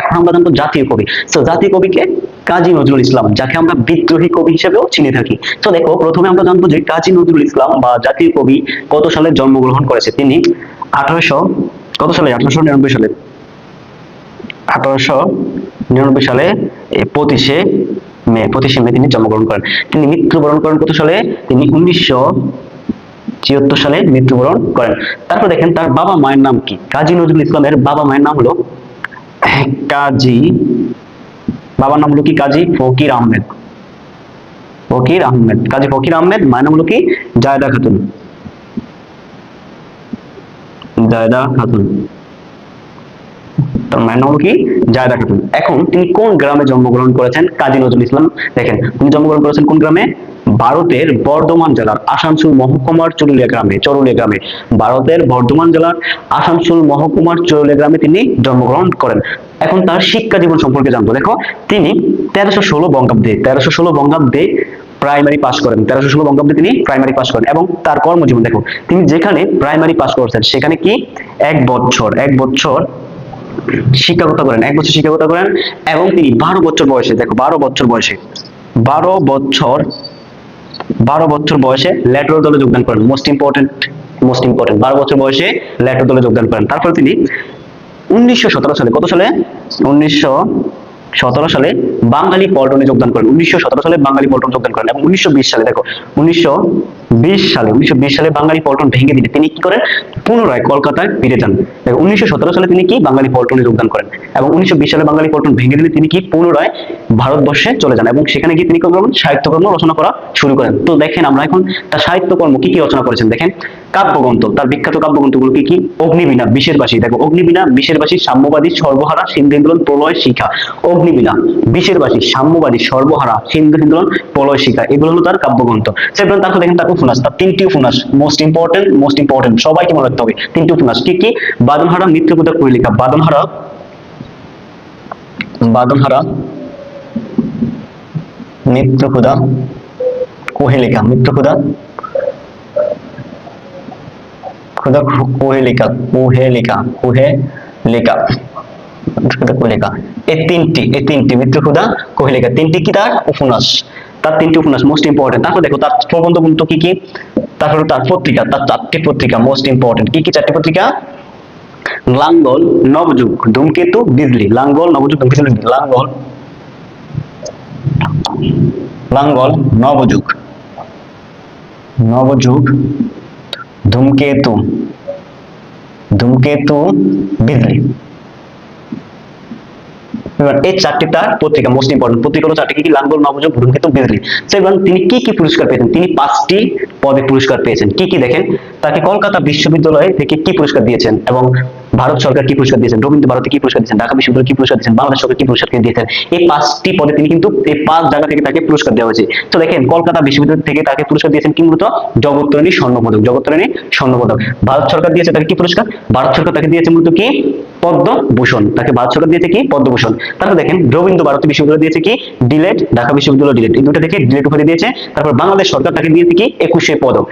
এখন আমরা জানব জাতীয় কবি। তো জাতীয় কবিকে কাজী নজরুল ইসলাম, যাকে আমরা বিদ্রোহী কবি হিসেবেও চিনে থাকি। তো দেখো, প্রথমে আমরা জানব যে কাজী নজরুল ইসলাম বা জাতীয় কবি কত সালে জন্মগ্রহণ করেছে? তিনি আঠারোশো, কত সালে? আঠারোশো নিরানব্বই সালে। আঠারোশো নিরানব্বই সালে পঁচিশে মে পঁচিশে মে তিনি জন্মগ্রহণ করেন। তিনি মৃত্যুবরণ করেন কত সালে? তিনি উনিশশো ছিয়াত্তর সালে মৃত্যুবরণ করেন। তারপর দেখেন, তার বাবা মায়ের নাম কি? কাজী নজরুল ইসলামের বাবা মায়ের নাম হলো কাজী, বাবার নাম হলো কি কাজী? ফকির আহমেদ। ফকির আহমেদ। কাজী ফকির আহমেদ, মায়ের নাম হলো কি? জায়দা খাতুন। জায়দা খাতুন। তার মায়ের নাম হলো কি? জায়দা খাতুন। এখন তিনি কোন গ্রামে জন্মগ্রহণ করেছেন? কাজী নজরুল ইসলাম। দেখেন তিনি জন্মগ্রহণ করেছেন কোন গ্রামে? ভারতের বর্ধমান জেলার আসানসোল মহকুমার চরুলিয়া গ্রামে চরুলিয়া গ্রামে ভারতের বর্ধমান জেলার আসানসোল মহকুমার চরুলিয়া গ্রামে তিনি জন্মগ্রহণ করেন। এখন তার শিক্ষা জীবন সম্পর্কে জানব। দেখো, তিনি তেরোশো ষোলো বঙ্গাব্দে, তেরোশো ষোলো বঙ্গাব্দে প্রাইমারি পাস করেন। তেরোশো ষোলো বঙ্গাব্দে তিনি প্রাইমারি পাস করেন এবং তার কর্মজীবন, দেখো, তিনি যেখানে প্রাইমারি পাস করেছেন, সেখানে কি? এক বছর এক বছর শিক্ষকতা করেন, এক বছর শিক্ষকতা করেন এবং তিনি বারো বছর বয়সে, দেখো, বারো বছর বয়সে, বারো বছর বারো বছর বয়সে ল্যাটারাল দলে যোগদান করেন। মোস্ট ইম্পর্টেন্ট মোস্ট ইম্পর্টেন্ট বারো বছর বয়সে ল্যাটারাল দলে যোগদান করেন। তারপর তিনি উনিশশো সতেরো সালে, কত সালে? উনিশশো সতেরো সালে বাঙালি পল্টনে যোগদান করেন। উনিশশো সতেরো সালে বাঙালি পল্টন যোগদান করেন এবং উনিশশো বিশ সালে, দেখো, উনিশশো বিশ সালে, উনিশশো বিশ সালে বাঙালি পল্টন ভেঙে দিলে তিনি কি করেন? পুনরায় কলকাতায় ফিরে যান। দেখো, উনিশশো সতেরো সালে তিনি কি বাঙালি পল্টনে যোগদান করেন এবং উনিশশো বিশ সালে বাঙালি পল্টন ভেঙে দিলে তিনি কি পুনরায় ভারতবর্ষে চলে যান এবং সেখানে গিয়ে তিনি করেন সাহিত্যকর্ম রচনা করা শুরু করেন। তো দেখেন আমরা এখন তার সাহিত্যকর্ম কি কি রচনা করেছেন? দেখেন, কাব্যগ্রন্থ, তার বিখ্যাত কাব্যগ্রন্থগুলো কি? কি অগ্নিবীণা বিশের বাসী দেখো, অগ্নিবীণা বিশের বাসী সাম্যবাদী, সর্বহারা, সিন্ধু হিন্দোলন প্রলয়, শিখা। অগ্নিবীণা বিশের বাসী, সাম্যবাদী, সর্বহারা সিন্ধু হিন্দোলন, প্রলয় শিখা, এগুলো হলো তার কাব্যগ্রন্থ সেগুলো তারপর দেখেন তার উপন্যাস, তার তিনটি উপন্যাস মোস্ট ইম্পর্টেন্ট মোস্ট ইম্পর্টেন্ট সবাইকে মনে রাখতে হবে, তিনটি উপন্যাস, কি কি? বাদনহারা মিত্রপুতা কুড়িলিখা বাদনহারা বাদনহারা মিত্রকুদা কোহেলিকা মিত্রকুদা খুদা কোহেলিকা কোহেলিকা কোহেলিকা কোহেলিকা এই তিনটি এই তিনটি কোহেলিকা তিনটি কি তার? উপন্যাস। তার তিনটি উপন্যাস মোস্ট ইম্পর্টেন্ট তারপর দেখো, তার কি কি? তার পত্রিকা, তার চারটি পত্রিকা মোস্ট ইম্পর্টেন্ট কি কি চারটি পত্রিকা? লাঙ্গল, নবযুগ, ধূমকেতু, বিজলি। লাঙ্গল, নবযুগ, ধূমকেতু লাঙ্গল লাঙ্গল, নবযুগ। নবযুগ, ধূমকেতু। ধূমকেতু, বিজলি। এবার এই চারটি তার পত্রিকা মোস্ট ইম্পর্টেন্ট পত্রিকা হলো চারটি, কি লাঙ্গল নবযুগ ধূমকেতু বিজলি তো এবার তিনি কি কি পুরস্কার পেয়েছেন? তিনি পাঁচটি পদে পুরস্কার পেয়েছেন। কি কি দেখেন? তাকে কলকাতা বিশ্ববিদ্যালয় থেকে কি পুরস্কার দিয়েছেন? এবং ভারত সরকার কি পুরস্কার দিয়েছেন? রবীন্দ্র ভারতী কি পুরস্কার দিয়েছেন? ঢাকা বিশ্ববিদ্যালয় কি পুরস্কার দিয়েছেন? বাংলাদেশ সরকার কি পুরস্কার দিয়েছেন? এই পাঁচটি পদে তিনি কিন্তু এই পাঁচ জায়গা থেকে তাকে পুরস্কার দেওয়া হয়েছে। তো দেখেন, কলকাতা বিশ্ববিদ্যালয় থেকে তাকে পুরস্কার দিয়েছেন কি মূলত? জগত্তরণী স্বর্ণপদক জগত্তরণী স্বর্ণপদক। ভারত সরকার দিয়েছে তাকে কি পুরস্কার? ভারত সরকার তাকে দিয়েছে মূলত কি? পদ্মভূষণ, তাকে ভারত সরকার দিয়েছে কি? পদ্মভূষণ। তারপর দেখেন রবীন্দ্র ভারতী বিশ্ববিদ্যালয় দিয়েছে কি? ডিলেট ঢাকা বিশ্ববিদ্যালয় ডিলেট এই দুটো থেকে ডিলেট উপাধি দিয়েছে। তারপর বাংলাদেশ সরকার তাকে দিয়েছে কি? একুশে পদক।